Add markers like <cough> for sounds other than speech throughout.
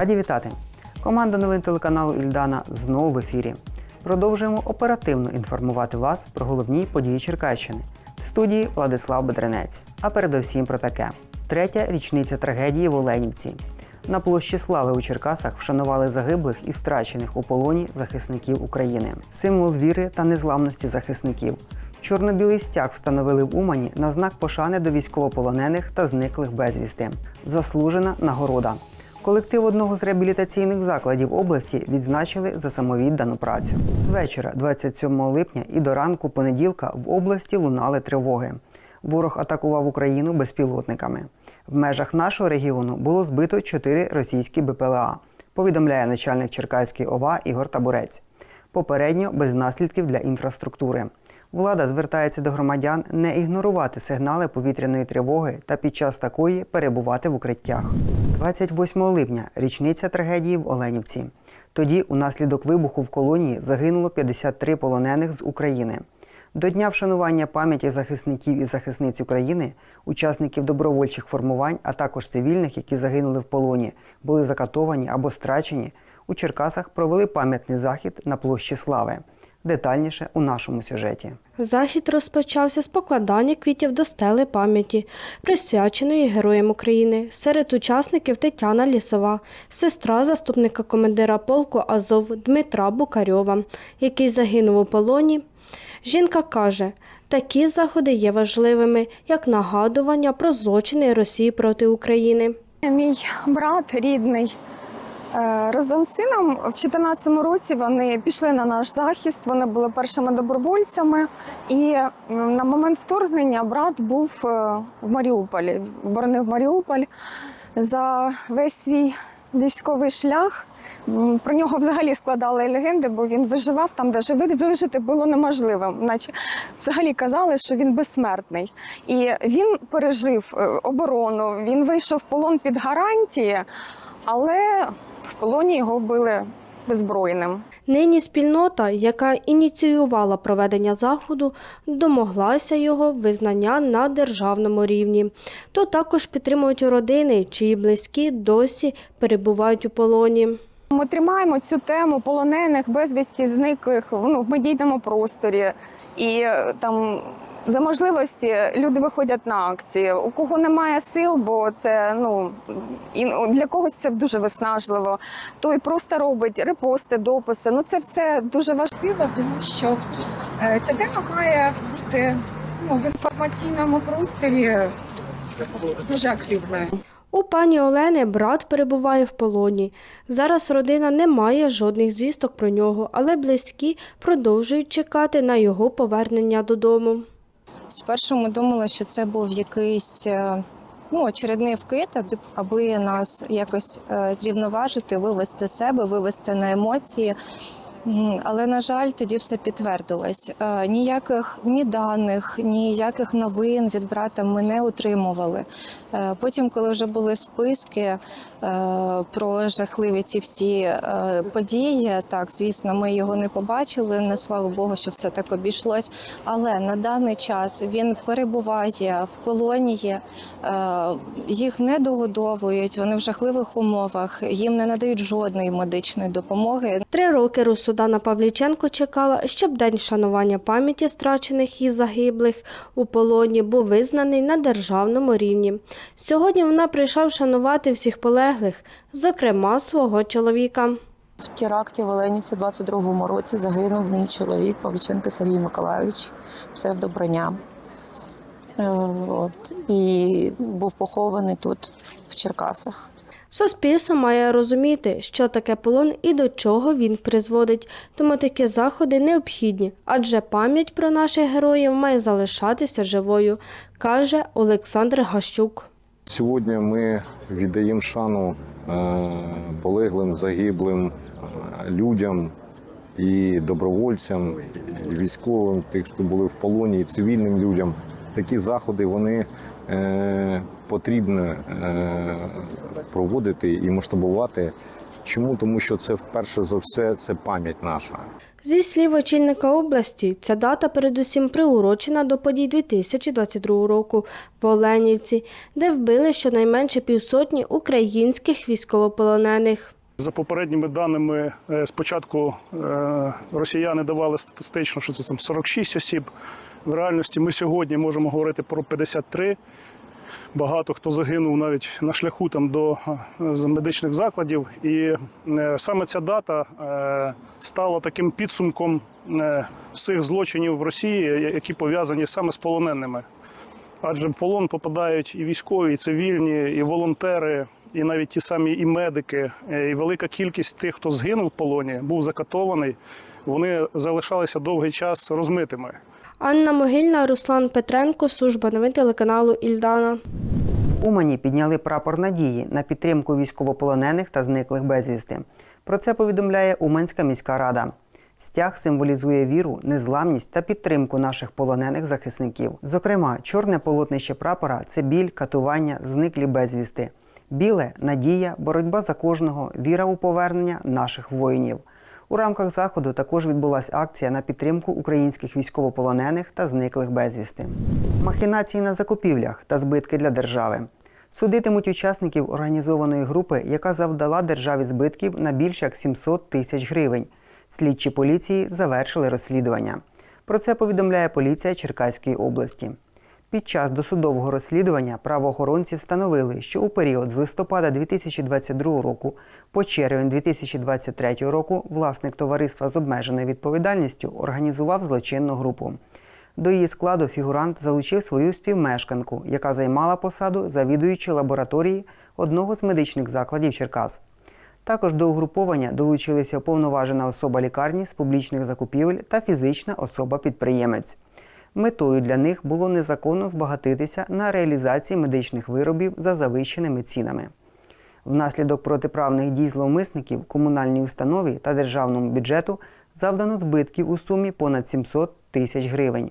Раді вітати! Команда новин телеканалу Ільдана знову в ефірі. Продовжуємо оперативно інформувати вас про головні події Черкащини. В студії Владислав Бедренець. А передовсім про таке: третя річниця трагедії в Оленівці. На площі Слави у Черкасах вшанували загиблих і страчених у полоні захисників України. Символ віри та незламності захисників. Чорно-білий стяг встановили в Умані на знак пошани до військовополонених та зниклих безвісти. Заслужена нагорода. Колектив одного з реабілітаційних закладів області відзначили за самовіддану працю. З вечора, 27 липня, і до ранку понеділка в області лунали тривоги. Ворог атакував Україну безпілотниками. В межах нашого регіону було збито чотири російські БПЛА. Повідомляє начальник Черкаської ОВА Ігор Табурець. Попередньо без наслідків для інфраструктури. Влада звертається до громадян не ігнорувати сигнали повітряної тривоги та під час такої перебувати в укриттях. 28 липня річниця трагедії в Оленівці. Тоді, унаслідок вибуху в колонії, загинуло 53 полонених з України. До дня вшанування пам'яті захисників і захисниць України, учасників добровольчих формувань, а також цивільних, які загинули в полоні, були закатовані або страчені. У Черкасах провели пам'ятний захід на площі Слави. Детальніше у нашому сюжеті. Захід розпочався з покладання квітів до стели пам'яті, присвяченої Героям України. Серед учасників Тетяна Лісова, сестра заступника командира полку Азов Дмитра Букарьова, який загинув у полоні. Жінка каже, такі заходи є важливими як нагадування про злочини Росії проти України. Мій брат рідний е, разом з сином в 2014 році вони пішли на наш захист. Вони були першими добровольцями. І на момент вторгнення брат був е, в Маріуполі, боронив Маріуполь за весь свій військовий шлях. Про нього взагалі складали легенди, бо він виживав там, де живи- вижити було неможливо. Наче взагалі казали, що він безсмертний. І він пережив е, оборону, він вийшов в полон під гарантії, але в полоні його били беззбройним. Нині спільнота, яка ініціювала проведення заходу, домоглася його визнання на державному рівні. То також підтримують родини, чиї близькі досі перебувають у полоні. Ми тримаємо цю тему полонених, безвісті зниклих ну, в медійному просторі. І е, там за можливості люди виходять на акції. У кого немає сил, бо це ну і ну, для когось це дуже виснажливо. Той просто робить репости, дописи. Ну це все дуже важливо, тому що е, ця тема має бути ну, в інформаційному просторі дуже активною. У пані Олени брат перебуває в полоні. Зараз родина не має жодних звісток про нього, але близькі продовжують чекати на його повернення додому. Спершу ми думали, що це був якийсь е, ну, очередний вкид, аби нас якось е, зрівноважити, вивести себе, вивести на емоції. Але на жаль, тоді все підтвердилось. Е, Ніяких ні даних, ніяких новин від брата ми не отримували. Е, Потім, коли вже були списки е, про жахливі ці всі події, так звісно, ми його не побачили. Не слава Богу, що все так обійшлось. Але на даний час він перебуває в колонії, їх не догодовують. Вони в жахливих умовах, їм не надають жодної медичної допомоги. Три роки Русудана Павліченко чекала, щоб день вшанування пам'яті страчених і загиблих у полоні був визнаний на державному рівні. Сьогодні вона прийшла вшанувати всіх полеглих, зокрема свого чоловіка. В теракті в Оленівці 22-му році загинув мій чоловік Павліченко Сергій Миколайович, псевдоброня. Е, От, і був похований тут, в Черкасах. Суспільство має розуміти, що таке полон і до чого він призводить, тому такі заходи необхідні, адже пам'ять про наших героїв має залишатися живою, каже Олександр Гащук. Сьогодні ми віддаємо шану е, полеглим, загиблим е, людям і добровольцям, і військовим, тих, хто були в полоні, і цивільним людям. Такі заходи вони потрібно е, проводити і масштабувати Чому? Тому що це вперше за все це пам'ять наша. Зі слів очільника області, ця дата передусім приурочена до подій 2022 року в Оленівці, де вбили щонайменше півсотні українських військовополонених. За попередніми даними, е, спочатку е, росіяни давали статистично, що це там 46 осіб. В реальності ми сьогодні можемо говорити про 53. Багато хто загинув навіть на шляху там до е, медичних закладів. І саме ця дата стала таким підсумком всіх злочинів в Росії, які пов'язані саме з полоненими. Адже в полон попадають і військові, і цивільні, і волонтери, і навіть ті самі і медики. Е, І велика кількість тих, хто згинув в полоні, був закатований. Вони залишалися довгий час розмитими. Анна Могильна, Руслан Петренко, служба новин телеканалу Ільдана. В Умані підняли прапор надії на підтримку військовополонених та зниклих безвісти. Про це повідомляє Уманська міська рада. Стяг символізує віру, незламність та підтримку наших полонених захисників. Зокрема, чорне полотнище прапора це біль, катування, зниклі безвісти. Біле надія, боротьба за кожного, віра у повернення наших воїнів. У рамках заходу також відбулася акція на підтримку українських військовополонених та зниклих безвісти. Махінації на закупівлях та збитки для держави. Судитимуть учасників організованої групи, яка завдала державі збитків на більше як 700 тисяч гривень. Слідчі поліції завершили розслідування. Про це повідомляє поліція Черкаської області. Під час досудового розслідування правоохоронці встановили, що у період з листопада 2022 року по червень 2023 року власник товариства з обмеженою відповідальністю організував злочинну групу. До її складу фігурант залучив свою співмешканку, яка займала посаду завідуючи лабораторії одного з медичних закладів Черкас. Також до угруповання долучилися уповноважена особа лікарні з публічних закупівель та фізична особа-підприємець. Метою для них було незаконно збагатитися на реалізації медичних виробів за завищеними цінами. Внаслідок протиправних дій зловмисників комунальній установі та державному бюджету завдано збитків у сумі понад 700 тисяч гривень.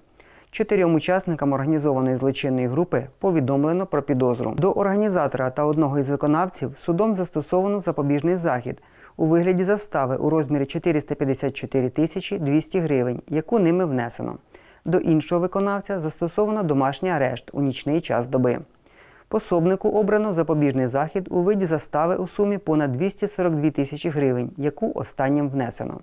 Чотирьом учасникам організованої злочинної групи повідомлено про підозру. До організатора та одного із виконавців судом застосовано запобіжний захід у вигляді застави у розмірі 454 тисячі 200 гривень, яку ними внесено. До іншого виконавця застосовано домашній арешт у нічний час доби. Пособнику обрано запобіжний захід у виді застави у сумі понад 242 тисячі гривень, яку останнім внесено.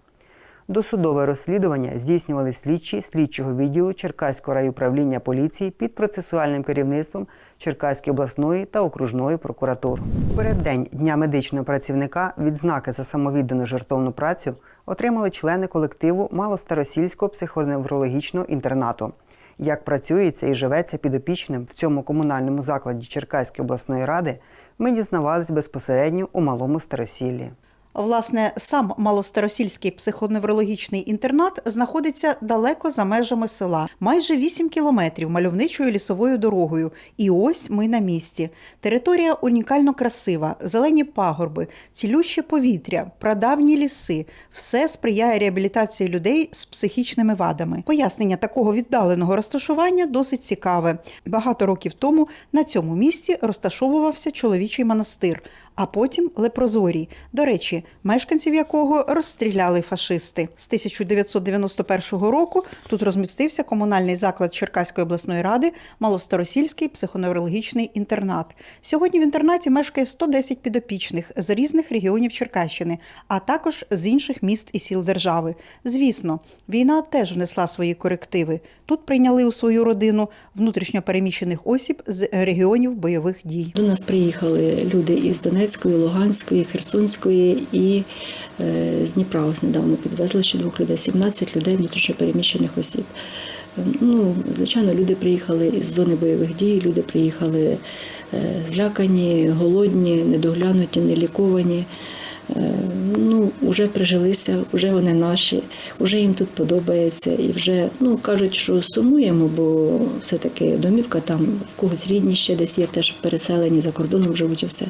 Досудове розслідування здійснювали слідчі слідчого відділу Черкаського райуправління поліції під процесуальним керівництвом Черкаської обласної та окружної прокуратур. Переддень Дня медичного працівника відзнаки за самовіддану жертовну працю отримали члени колективу Малостаросільського психоневрологічного інтернату. Як працюється і живеться підопічним в цьому комунальному закладі Черкаської обласної ради, ми дізнавались безпосередньо у малому старосіллі. Власне, сам малостаросільський психоневрологічний інтернат знаходиться далеко за межами села, майже 8 кілометрів мальовничою лісовою дорогою. І ось ми на місці. Територія унікально красива, зелені пагорби, цілюще повітря, прадавні ліси. Все сприяє реабілітації людей з психічними вадами. Пояснення такого віддаленого розташування досить цікаве. Багато років тому на цьому місці розташовувався чоловічий монастир а потім Лепрозорій, до речі, мешканців якого розстріляли фашисти. З 1991 року тут розмістився комунальний заклад Черкаської обласної ради Малостаросільський психоневрологічний інтернат. Сьогодні в інтернаті мешкає 110 підопічних з різних регіонів Черкащини, а також з інших міст і сіл держави. Звісно, війна теж внесла свої корективи. Тут прийняли у свою родину внутрішньо переміщених осіб з регіонів бойових дій. До нас приїхали люди із Донецької, Луганської, Херсонської і е, з Дніпра. Ось недавно підвезли ще двох людей, 17 людей внутрішньопереміщених осіб. Е, Ну, звичайно, люди приїхали із зони бойових дій, люди приїхали е, злякані, голодні, недоглянуті, неліковані. Е, Вже прижилися, вже вони наші, вже їм тут подобається. І вже ну кажуть, що сумуємо, бо все-таки домівка там в когось рідні ще десь є, теж переселені за кордоном живуть і все.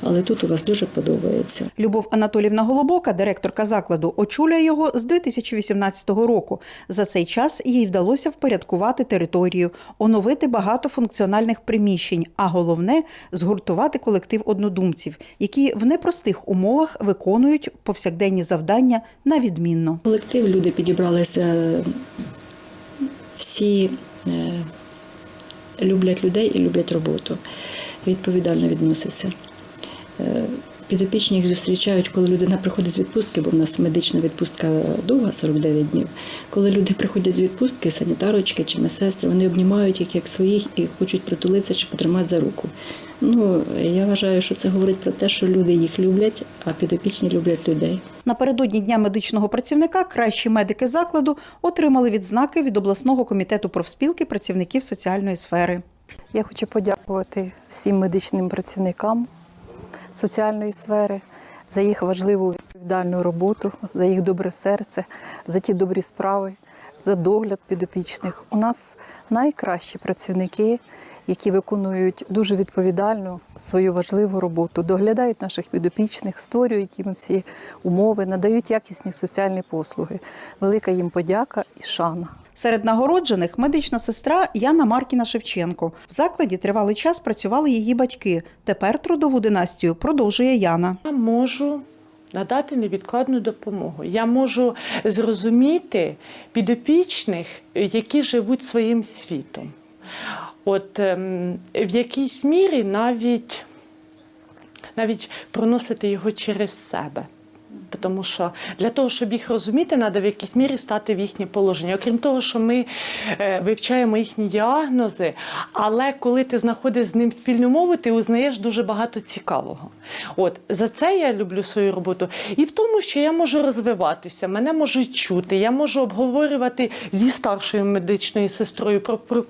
Але тут у вас дуже подобається. Любов Анатолівна Голобока, директорка закладу, очолює його з 2018 року. За цей час їй вдалося впорядкувати територію, оновити багато функціональних приміщень, а головне згуртувати колектив однодумців, які в непростих умовах виконують повсякденні завдання на відмінно. Колектив люди підібралися всі е, люблять людей і люблять роботу, відповідально відносяться. Е, Підопічні їх зустрічають, коли людина приходить з відпустки, бо в нас медична відпустка довга, 49 днів. Коли люди приходять з відпустки, санітарочки чи медсестри, вони обнімають їх як своїх і хочуть притулитися чи потримати за руку. Ну, я вважаю, що це говорить про те, що люди їх люблять, а підопічні люблять людей. Напередодні дня медичного працівника кращі медики закладу отримали відзнаки від обласного комітету профспілки працівників соціальної сфери. Я хочу подякувати всім медичним працівникам соціальної сфери за їх важливу відповідальну роботу, за їх добре серце, за ті добрі справи, за догляд підопічних. У нас найкращі працівники, які виконують дуже відповідальну свою важливу роботу, доглядають наших підопічних, створюють їм всі умови, надають якісні соціальні послуги. Велика їм подяка і шана. Серед нагороджених медична сестра Яна Маркіна Шевченко. В закладі тривалий час працювали її батьки. Тепер трудову династію продовжує Яна. Я можу надати невідкладну допомогу. Я можу зрозуміти підопічних, які живуть своїм світом. От ем, в якійсь мірі навіть, навіть проносити його через себе. Тому що для того, щоб їх розуміти, треба в якійсь мірі стати в їхнє положення. Окрім того, що ми е, вивчаємо їхні діагнози, але коли ти знаходиш з ним спільну мову, ти узнаєш дуже багато цікавого. От за це я люблю свою роботу. І в тому, що я можу розвиватися, мене можуть чути, я можу обговорювати зі старшою медичною сестрою про. про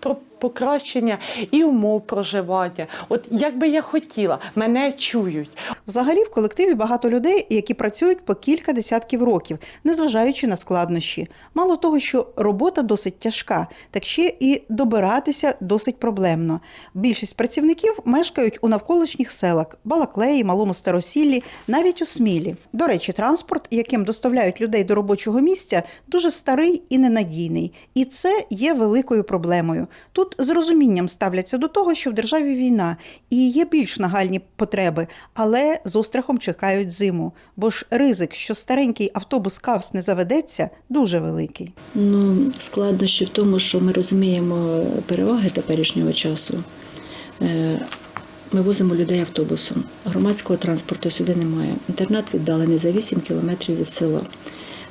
про покращення і умов проживання. От як би я хотіла, мене чують. Взагалі в колективі багато людей, які працюють по кілька десятків років, незважаючи на складнощі. Мало того, що робота досить тяжка, так ще і добиратися досить проблемно. Більшість працівників мешкають у навколишніх селах Балаклеї, Малому Старосіллі, навіть у Смілі. До речі, транспорт, яким доставляють людей до робочого місця, дуже старий і ненадійний. І це є великою проблемою. Тут з розумінням ставляться до того, що в державі війна і є більш нагальні потреби, але з острахом чекають зиму. Бо ж ризик, що старенький автобус Кавс не заведеться, дуже великий. Ну, складнощі в тому, що ми розуміємо переваги теперішнього часу. Е, Ми возимо людей автобусом. Громадського транспорту сюди немає. Інтернат віддалений за 8 кілометрів від села.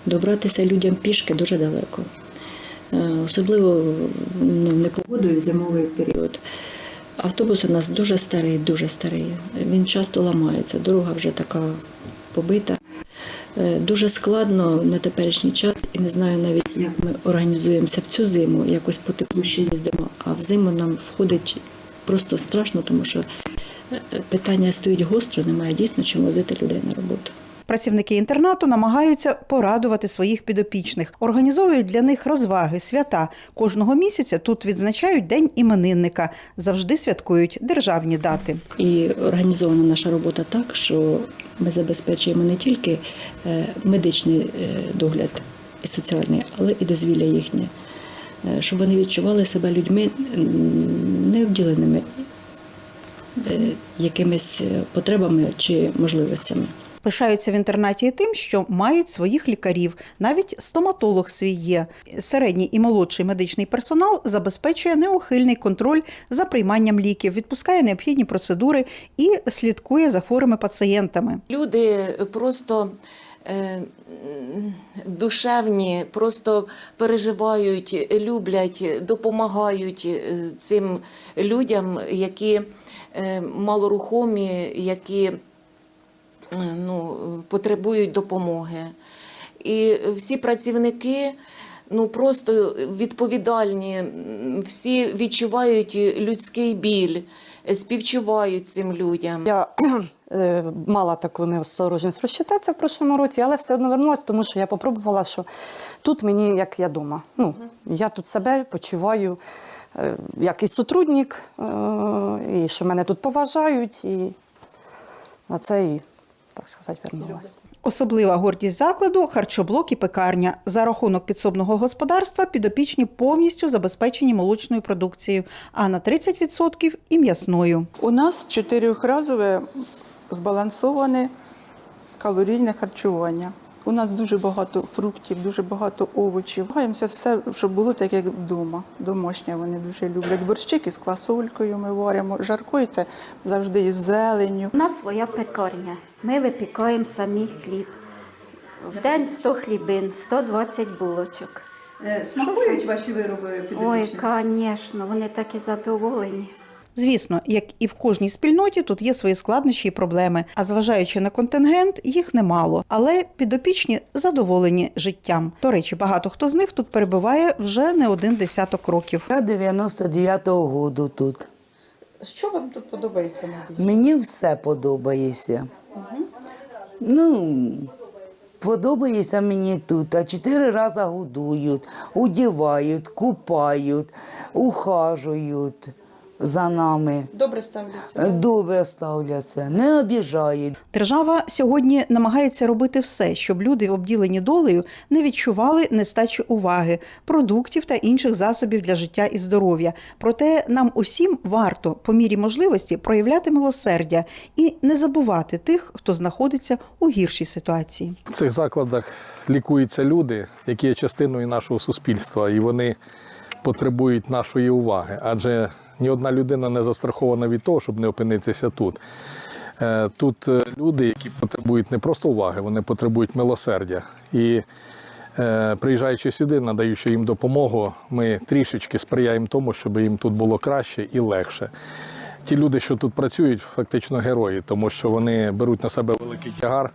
Добратися людям пішки дуже далеко. Е, Особливо ну, непогодою в зимовий період. Автобус у нас дуже старий, дуже старий. Він часто ламається. Дорога вже така побита. Е, Дуже складно на теперішній час, і не знаю навіть, як ми організуємося в цю зиму, якось по теплу ще їздимо. А в зиму нам входить просто страшно, тому що е, питання стоїть гостро, немає дійсно чим возити людей на роботу. Працівники інтернату намагаються порадувати своїх підопічних, організовують для них розваги, свята. Кожного місяця тут відзначають день іменинника, завжди святкують державні дати. І організована наша робота так, що ми забезпечуємо не тільки е, медичний е, догляд і соціальний, але і дозвілля їхнє, Е, щоб вони відчували себе людьми е, якимись потребами чи можливостями. Пишаються в інтернаті тим, що мають своїх лікарів. Навіть стоматолог свій є. Середній і молодший медичний персонал забезпечує неухильний контроль за прийманням ліків, відпускає необхідні процедури і слідкує за хворими пацієнтами. Люди просто е, душевні, просто переживають, люблять, допомагають е, цим людям, які е, малорухомі, які ну, потребують допомоги. І всі працівники ну, просто відповідальні, всі відчувають людський біль, співчувають цим людям. Я <clears throat> е, мала таку неосторожність розчитатися в прошлому році, але все одно вернулася, тому що я попробувала, що тут мені як я вдома. Ну, я тут себе почуваю е, як і сотрудник, е, і що мене тут поважають, і на це і, так сказати, вернулася. Особлива гордість закладу харчоблок і пекарня. За рахунок підсобного господарства підопічні повністю забезпечені молочною продукцією, а на 30% і м'ясною. У нас чотирьохразове збалансоване калорійне харчування. У нас дуже багато фруктів, дуже багато овочів. Гаємося все, щоб було так, як вдома. Домашнє вони дуже люблять. Борщики з квасолькою ми варимо. Жаркою це завжди із зеленню. У нас своя пекарня. Ми випікаємо самі хліб. В день 100 хлібин, 120 булочок. Смакують ваші вироби Ой, звісно, вони такі задоволені. Звісно, як і в кожній спільноті, тут є свої складнощі і проблеми. А зважаючи на контингент, їх немало. Але підопічні задоволені життям. До речі, багато хто з них тут перебуває вже не один десяток років. Я 99-го году тут. Що вам тут подобається? Мабуть? Мені все подобається. Ну, подобається мені тут. А чотири рази годують, одівають, купають, ухажують за нами. Добре ставляться. Добре ставляться, не обіжають. Держава сьогодні намагається робити все, щоб люди, обділені долею, не відчували нестачі уваги, продуктів та інших засобів для життя і здоров'я. Проте нам усім варто по мірі можливості проявляти милосердя і не забувати тих, хто знаходиться у гіршій ситуації. В цих закладах лікуються люди, які є частиною нашого суспільства, і вони потребують нашої уваги, адже ні одна людина не застрахована від того, щоб не опинитися тут. Е, Тут е, люди, які потребують не просто уваги, вони потребують милосердя. І е, приїжджаючи сюди, надаючи їм допомогу, ми трішечки сприяємо тому, щоб їм тут було краще і легше. Ті люди, що тут працюють, фактично герої, тому що вони беруть на себе великий тягар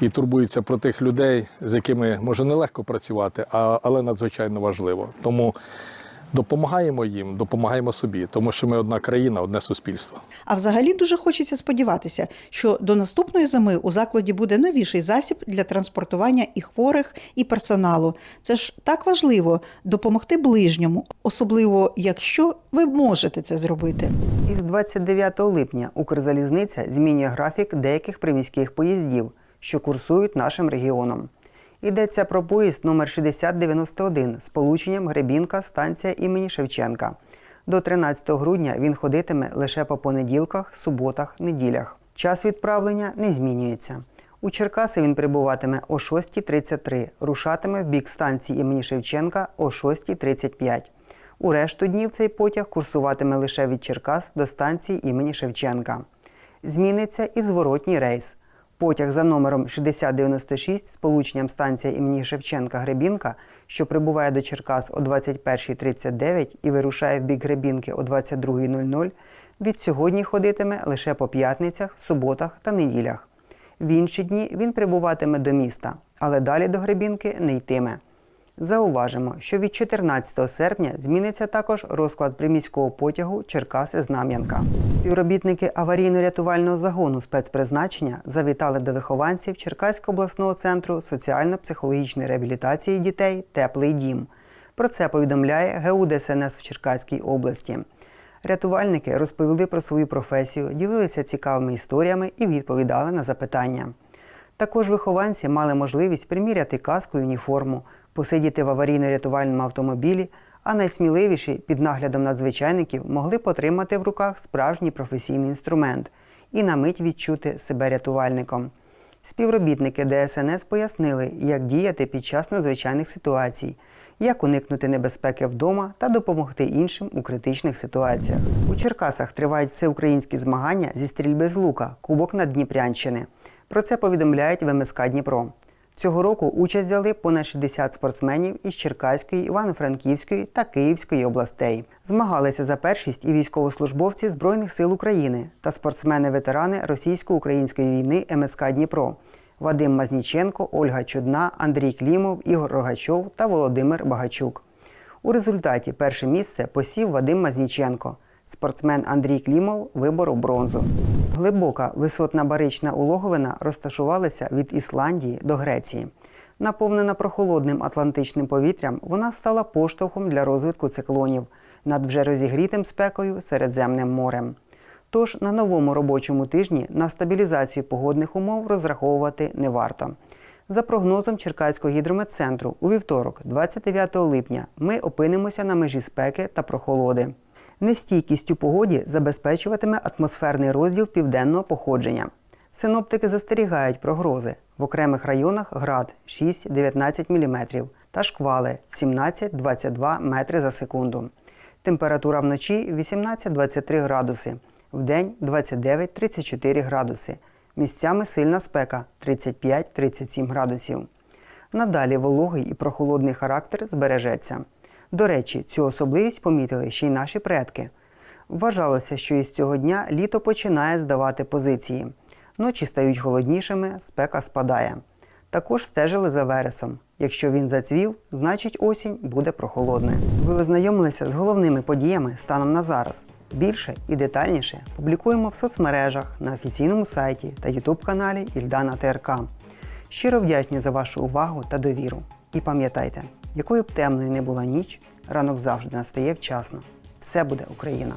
і турбуються про тих людей, з якими може нелегко працювати, але надзвичайно важливо. Тому допомагаємо їм, допомагаємо собі, тому що ми одна країна, одне суспільство. А взагалі дуже хочеться сподіватися, що до наступної зими у закладі буде новіший засіб для транспортування і хворих, і персоналу. Це ж так важливо допомогти ближньому, особливо якщо ви можете це зробити. Із 29 липня Укрзалізниця змінює графік деяких приміських поїздів, що курсують нашим регіоном. Йдеться про поїзд номер 6091 з полученням Гребінка станція імені Шевченка. До 13 грудня він ходитиме лише по понеділках, суботах, неділях. Час відправлення не змінюється. У Черкаси він прибуватиме о 6.33, рушатиме в бік станції імені Шевченка о 6.35. У решту днів цей потяг курсуватиме лише від Черкас до станції імені Шевченка. Зміниться і зворотній рейс. Потяг за номером 6096 з полученням станція імені Шевченка Гребінка, що прибуває до Черкас о 21.39 і вирушає в бік Гребінки о 22.00, від сьогодні ходитиме лише по п'ятницях, суботах та неділях. В інші дні він прибуватиме до міста, але далі до Гребінки не йтиме. Зауважимо, що від 14 серпня зміниться також розклад приміського потягу Черкаси Знам'янка. Співробітники аварійно-рятувального загону спецпризначення завітали до вихованців Черкаського обласного центру соціально-психологічної реабілітації дітей Теплий дім. Про це повідомляє ГУ ДСНС у Черкаській області. Рятувальники розповіли про свою професію, ділилися цікавими історіями і відповідали на запитання. Також вихованці мали можливість приміряти каску і уніформу, посидіти в аварійно-рятувальному автомобілі, а найсміливіші під наглядом надзвичайників могли потримати в руках справжній професійний інструмент і на мить відчути себе рятувальником. Співробітники ДСНС пояснили, як діяти під час надзвичайних ситуацій, як уникнути небезпеки вдома та допомогти іншим у критичних ситуаціях. У Черкасах тривають всеукраїнські змагання зі стрільби з лука Кубок Наддніпрянщини. Про це повідомляють в МСК Дніпро. Цього року участь взяли понад 60 спортсменів із Черкаської, Івано-Франківської та Київської областей. Змагалися за першість і військовослужбовці Збройних сил України та спортсмени-ветерани російсько-української війни МСК Дніпро Вадим Мазніченко, Ольга Чудна, Андрій Клімов, Ігор Рогачов та Володимир Багачук. У результаті перше місце посів Вадим Мазніченко. Спортсмен Андрій Клімов виборов бронзу. Глибока висотна барична улоговина розташувалася від Ісландії до Греції. Наповнена прохолодним атлантичним повітрям, вона стала поштовхом для розвитку циклонів над вже розігрітим спекою Середземним морем. Тож на новому робочому тижні на стабілізацію погодних умов розраховувати не варто. За прогнозом Черкаського гідрометцентру, у вівторок, 29 липня, ми опинимося на межі спеки та прохолоди. Нестійкість у погоді забезпечуватиме атмосферний розділ південного походження. Синоптики застерігають про грози. В окремих районах град 6-19 мм та шквали 17-22 метри за секунду. Температура вночі 18-23 градуси, вдень 29-34 градуси. Місцями сильна спека 35-37 градусів. Надалі вологий і прохолодний характер збережеться. До речі, цю особливість помітили ще й наші предки. Вважалося, що із цього дня літо починає здавати позиції. Ночі стають холоднішими, спека спадає. Також стежили за вересом. Якщо він зацвів, значить осінь буде прохолодною. Ви ознайомилися з головними подіями станом на зараз. Більше і детальніше публікуємо в соцмережах на офіційному сайті та ютуб-каналі Ільдана ТРК. Щиро вдячні за вашу увагу та довіру. І пам'ятайте, якою б темною не була ніч, ранок завжди настає вчасно. Все буде Україна!